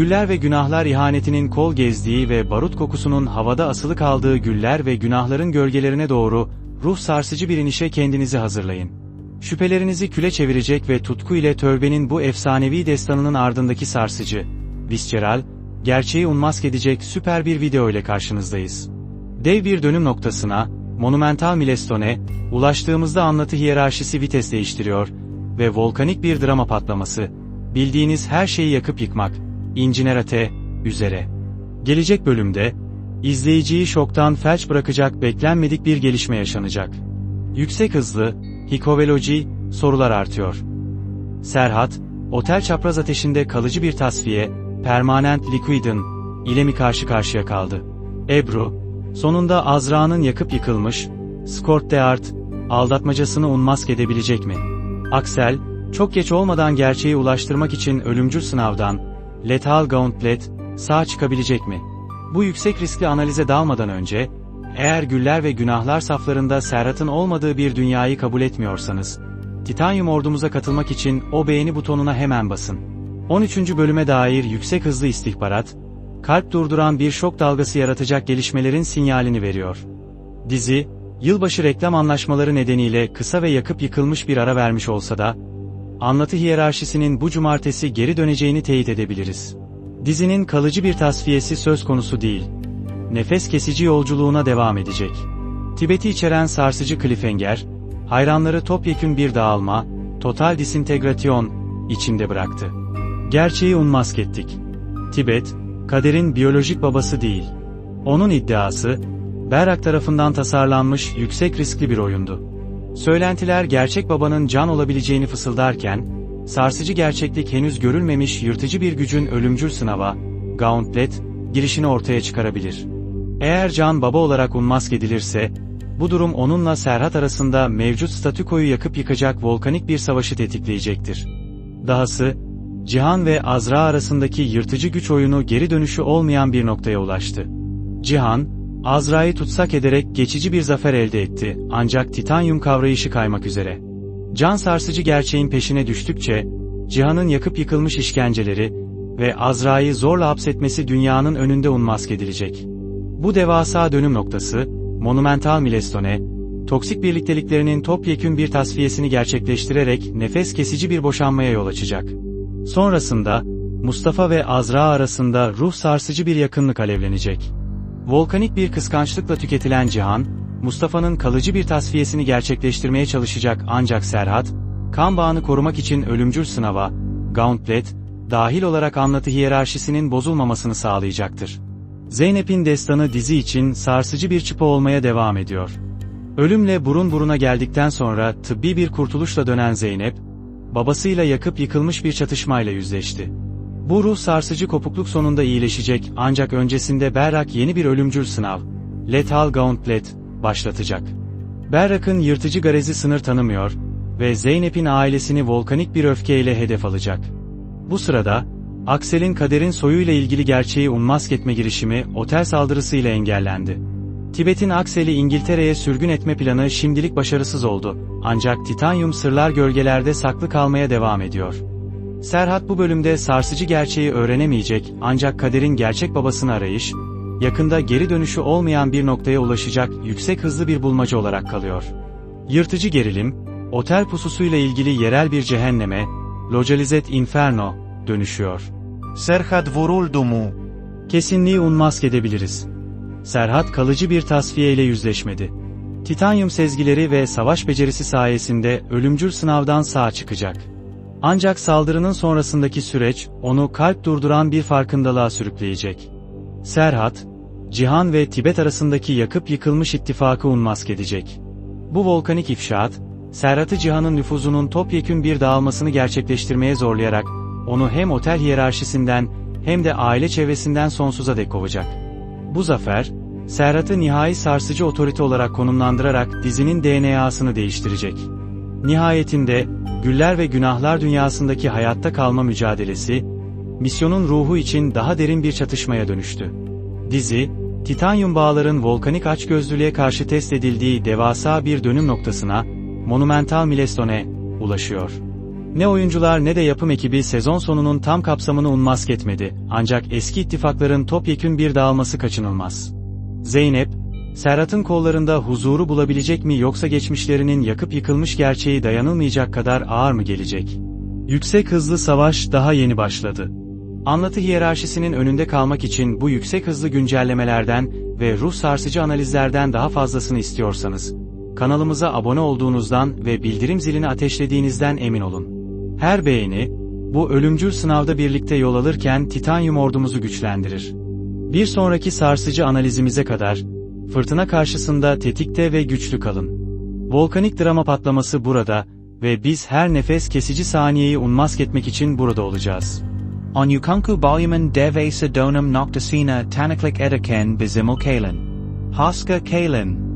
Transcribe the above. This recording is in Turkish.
Güller ve günahlar ihanetinin kol gezdiği ve barut kokusunun havada asılı kaldığı güller ve günahların gölgelerine doğru, ruh sarsıcı bir inişe kendinizi hazırlayın. Şüphelerinizi küle çevirecek ve tutku ile tövbenin bu efsanevi destanının ardındaki sarsıcı, visceral, gerçeği unmask edecek süper bir video ile karşınızdayız. Dev bir dönüm noktasına, monumental milestone, ulaştığımızda anlatı hiyerarşisi vites değiştiriyor ve volkanik bir drama patlaması, bildiğiniz her şeyi yakıp yıkmak, İncinerate, üzere. Gelecek bölümde, izleyiciyi şoktan felç bırakacak beklenmedik bir gelişme yaşanacak. Yüksek hızlı, hikoveloji, sorular artıyor. Serhat, otel çapraz ateşinde kalıcı bir tasfiye, permanent liquidin, ile mi karşı karşıya kaldı? Ebru, sonunda Azra'nın yakıp yıkılmış, Skort de Art, aldatmacasını unmask edebilecek mi? Aksel, çok geç olmadan gerçeği ulaştırmak için ölümcül sınavdan, Lethal Gauntlet, sağ çıkabilecek mi? Bu yüksek riskli analize dalmadan önce, eğer güller ve günahlar saflarında Serhat'ın olmadığı bir dünyayı kabul etmiyorsanız, Titanium ordumuza katılmak için o beğeni butonuna hemen basın. 13. bölüme dair yüksek hızlı istihbarat, kalp durduran bir şok dalgası yaratacak gelişmelerin sinyalini veriyor. Dizi, yılbaşı reklam anlaşmaları nedeniyle kısa ve yakıp yıkılmış bir ara vermiş olsa da, anlatı hiyerarşisinin bu cumartesi geri döneceğini teyit edebiliriz. Dizinin kalıcı bir tasfiyesi söz konusu değil. Nefes kesici yolculuğuna devam edecek. Tibet'i içeren sarsıcı cliffhanger, hayranları topyekün bir dağılma, total disintegrasyon içinde bıraktı. Gerçeği unmask ettik. Tibet, kaderin biyolojik babası değil. Onun iddiası, Berak tarafından tasarlanmış yüksek riskli bir oyundu. Söylentiler gerçek babanın can olabileceğini fısıldarken, sarsıcı gerçeklik henüz görülmemiş yırtıcı bir gücün ölümcül sınava, Gauntlet, girişini ortaya çıkarabilir. Eğer Can baba olarak unmask edilirse, bu durum onunla Serhat arasında mevcut statükoyu yakıp yıkacak volkanik bir savaşı tetikleyecektir. Dahası, Cihan ve Azra arasındaki yırtıcı güç oyunu geri dönüşü olmayan bir noktaya ulaştı. Cihan, Azra'yı tutsak ederek geçici bir zafer elde etti, ancak titanyum kavrayışı kaymak üzere. Can sarsıcı gerçeğin peşine düştükçe, Cihan'ın yakıp yıkılmış işkenceleri ve Azra'yı zorla hapsetmesi dünyanın önünde unmask edilecek. Bu devasa dönüm noktası, monumental milestone, toksik birlikteliklerinin topyekün bir tasfiyesini gerçekleştirerek nefes kesici bir boşanmaya yol açacak. Sonrasında, Mustafa ve Azra arasında ruh sarsıcı bir yakınlık alevlenecek. Volkanik bir kıskançlıkla tüketilen Cihan, Mustafa'nın kalıcı bir tasfiyesini gerçekleştirmeye çalışacak ancak Serhat, kan bağını korumak için ölümcül sınava, Gauntlet, dahil olarak anlatı hiyerarşisinin bozulmamasını sağlayacaktır. Zeynep'in destanı dizi için sarsıcı bir çıpa olmaya devam ediyor. Ölümle burun buruna geldikten sonra tıbbi bir kurtuluşla dönen Zeynep, babasıyla yakıp yıkılmış bir çatışmayla yüzleşti. Bu ruh sarsıcı kopukluk sonunda iyileşecek ancak öncesinde Berrak yeni bir ölümcül sınav, Lethal Gauntlet, başlatacak. Berrak'ın yırtıcı garezi sınır tanımıyor ve Zeynep'in ailesini volkanik bir öfkeyle hedef alacak. Bu sırada, Aksel'in kaderin soyuyla ilgili gerçeği unmask etme girişimi otel saldırısıyla engellendi. Tibet'in Aksel'i İngiltere'ye sürgün etme planı şimdilik başarısız oldu, ancak Titanium sırlar gölgelerde saklı kalmaya devam ediyor. Serhat bu bölümde sarsıcı gerçeği öğrenemeyecek ancak kaderin gerçek babasını arayış, yakında geri dönüşü olmayan bir noktaya ulaşacak yüksek hızlı bir bulmaca olarak kalıyor. Yırtıcı gerilim, otel pususuyla ilgili yerel bir cehenneme, Localizet Inferno, dönüşüyor. Serhat vuruldu mu? Kesinliği unmask edebiliriz. Serhat kalıcı bir tasfiye ile yüzleşmedi. Titanyum sezgileri ve savaş becerisi sayesinde ölümcül sınavdan sağ çıkacak. Ancak saldırının sonrasındaki süreç, onu kalp durduran bir farkındalığa sürükleyecek. Serhat, Cihan ve Tibet arasındaki yakıp yıkılmış ittifakı unmask edecek. Bu volkanik ifşaat, Serhat'ı Cihan'ın nüfuzunun topyekün bir dağılmasını gerçekleştirmeye zorlayarak, onu hem otel hiyerarşisinden, hem de aile çevresinden sonsuza dek kovacak. Bu zafer, Serhat'ı nihai sarsıcı otorite olarak konumlandırarak dizinin DNA'sını değiştirecek. Nihayetinde, Güller ve Günahlar dünyasındaki hayatta kalma mücadelesi, misyonun ruhu için daha derin bir çatışmaya dönüştü. Dizi, titanyum bağların volkanik açgözlülüğe karşı test edildiği devasa bir dönüm noktasına, monumental milestone, ulaşıyor. Ne oyuncular ne de yapım ekibi sezon sonunun tam kapsamını unmask etmedi, ancak eski ittifakların topyekün bir dağılması kaçınılmaz. Zeynep, Serhat'ın kollarında huzuru bulabilecek mi yoksa geçmişlerinin yakıp yıkılmış gerçeği dayanılmayacak kadar ağır mı gelecek? Yüksek hızlı savaş daha yeni başladı. Anlatı hiyerarşisinin önünde kalmak için bu yüksek hızlı güncellemelerden ve ruh sarsıcı analizlerden daha fazlasını istiyorsanız, kanalımıza abone olduğunuzdan ve bildirim zilini ateşlediğinizden emin olun. Her beğeni, bu ölümcül sınavda birlikte yol alırken titanyum ordumuzu güçlendirir. Bir sonraki sarsıcı analizimize kadar, fırtına karşısında tetikte ve güçlü kalın. Volkanik drama patlaması burada ve biz her nefes kesici saniyeyi unmask etmek için burada olacağız. On Yukonku Volumen Deve Sedonum Nocticina Tanaklik Edaken Bizimil Kalen. Haska Kalen.